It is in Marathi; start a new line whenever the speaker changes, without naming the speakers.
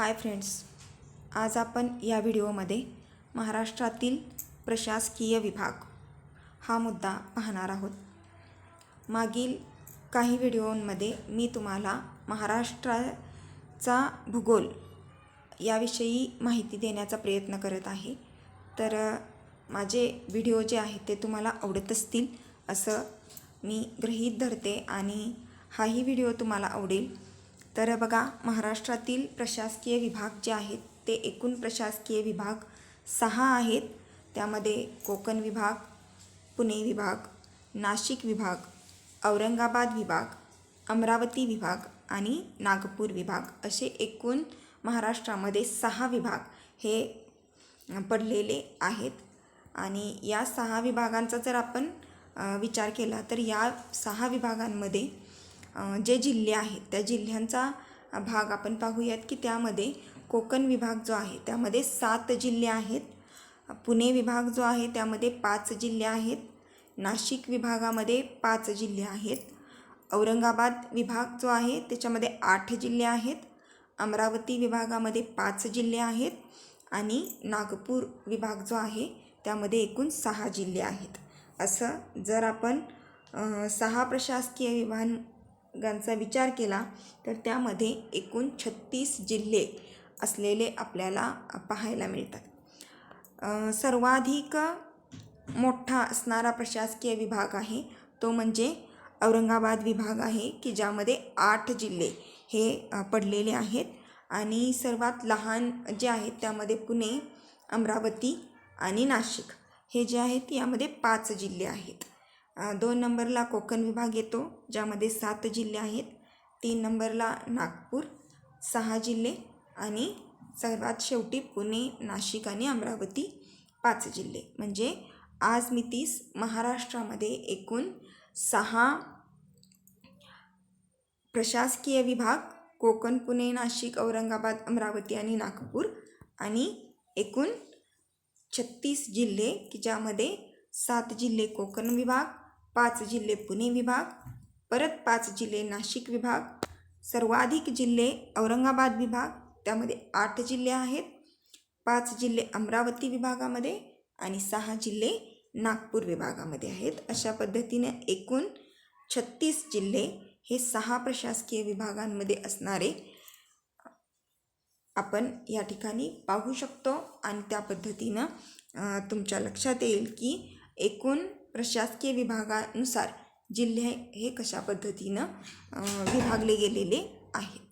हाय फ्रेंड्स आज आपण या व्हिडिओमध्ये महाराष्ट्रातील प्रशासकीय विभाग हा मुद्दा पाहणार आहोत. मागील काही व्हिडिओमध्ये मी तुम्हाला महाराष्ट्राचा भूगोल याविषयी माहिती देण्याचा प्रयत्न करत आहे. तर माझे व्हिडिओ जे आहेत ते तुम्हाला आवडत असतील असं मी गृहीत धरते आणि हाही व्हिडिओ तुम्हाला आवडेल. तर बघा महाराष्ट्रातील प्रशासकीय विभाग जे आहेत ते एकूण प्रशासकीय विभाग सहा आहेत. त्यामध्ये कोकण विभाग पुणे विभाग नाशिक विभाग औरंगाबाद विभाग अमरावती विभाग आणि नागपूर विभाग असे एकूण महाराष्ट्रामध्ये सहा विभाग हे पडलेले आहेत. आणि या सहा विभागांचा जर आपण विचार केला तर या सहा विभागांमध्ये जे जिल्हे आहेत त्या जिल्ह्यांचा भाग आपण पाहूयात की त्यामध्ये कोकण विभाग जो आहे त्यामध्ये सात जिल्हे आहेत. पुणे विभाग जो आहे त्यामध्ये पाच जिल्हे आहेत. नाशिक विभागामध्ये पाच जिल्हे आहेत. औरंगाबाद विभाग जो आहे त्याच्यामध्ये आठ जिल्हे आहेत. अमरावती विभागामध्ये पाच जिल्हे आहेत आणि नागपूर विभाग जो आहे त्यामध्ये एकूण सहा जिल्हे आहेत. असं जर आपण सहा प्रशासकीय विभाग विभागांचा विचार केला तर त्यामध्ये एकूण छत्तीस जिल्हे असलेले आपल्याला पाहायला मिळतात. सर्वाधिक मोठा असणारा प्रशासकीय विभाग आहे. तो म्हणजे औरंगाबाद विभाग आहे की ज्यामध्ये आठ जिल्हे हे पडलेले आहेत. आणि सर्वात लहान जे आहेत त्यामध्ये पुणे अमरावती आणि नाशिक हे जे आहेत यामध्ये पाच जिल्हे आहेत. दोन नंबरला कोकण विभाग येतो ज्यामध्ये सात जिल्हे आहेत. तीन नंबरला नागपूर सहा जिल्हे आणि सर्वात शेवटी पुणे नाशिक आणि अमरावती पाच जिल्हे. म्हणजे आज मितीस महाराष्ट्रामध्ये एकूण सहा प्रशासकीय विभाग कोकण पुणे नाशिक औरंगाबाद अमरावती आणि नागपूर आणि एकूण छत्तीस जिल्हे की ज्यामध्ये सात जिल्हे कोकण विभाग पाच जिल्हे पुणे विभाग परत पाच जिल्हे नाशिक विभाग सर्वाधिक जिल्हे औरंगाबाद विभाग त्यामध्ये आठ जिल्हे आहेत. पाच जिल्हे अमरावती विभागामध्ये आणि सहा जिल्हे नागपूर विभागामध्ये आहेत. अशा पद्धतीने एकूण छत्तीस जिल्हे हे सहा प्रशासकीय विभागांमध्ये असणारे आपण या ठिकाणी पाहू शकतो. आणि त्या पद्धतीनं तुमच्या लक्षात येईल की एकूण प्रशासकीय विभागानुसार जिल्हे हे कशा पद्धतीनं विभागले गेलेले आहेत?